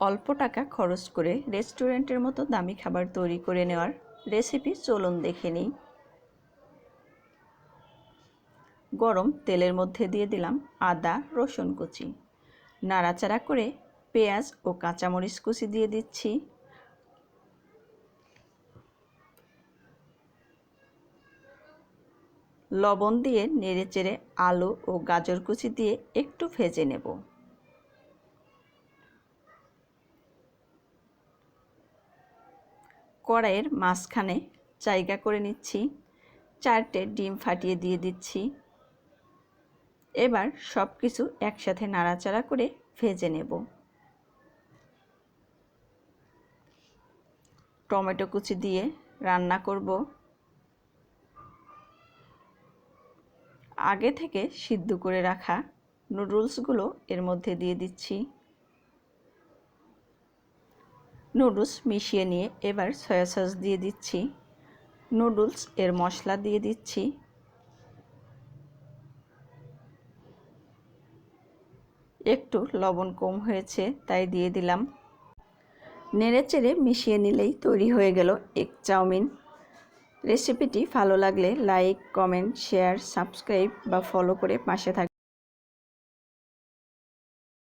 অল্প টাকা খরচ করে রেস্টুরেন্টের মতো দামি খাবার তৈরি করে নেওয়ার রেসিপি চলুন দেখে নিই। গরম তেলের মধ্যে দিয়ে দিলাম আদা, রসুন কুচি। নাড়াচাড়া করে পেঁয়াজ ও কাঁচামরিচ কুচি দিয়ে দিচ্ছি। লবণ দিয়ে নেড়েচেড়ে আলু ও গাজর কুচি দিয়ে একটু ভেজে নেব। কড়াইয়ের মাঝখানে জায়গা করে নিচ্ছি। চারটে ডিম ফাটিয়ে দিয়ে দিচ্ছি। এবার সব কিছু একসাথে নাড়াচাড়া করে ভেজে নেব। টমেটো কুচি দিয়ে রান্না করব। আগে থেকে সিদ্ধ করে রাখা নুডলসগুলো এর মধ্যে দিয়ে দিচ্ছি। নুডলস মিশিয়ে নিয়ে এবার সয়া সস দিয়ে দিচ্ছি। নুডলস এর মশলা দিয়ে দিচ্ছি। একটু লবণ কম হয়েছে, তাই দিয়ে দিলাম। নেড়ে চেড়ে মিশিয়ে নিলেই তৈরি হয়ে গেল এক চাউমিন। রেসিপিটি ভালো লাগলে লাইক, কমেন্ট, শেয়ার, সাবস্ক্রাইব বা ফলো করে পাশে থাক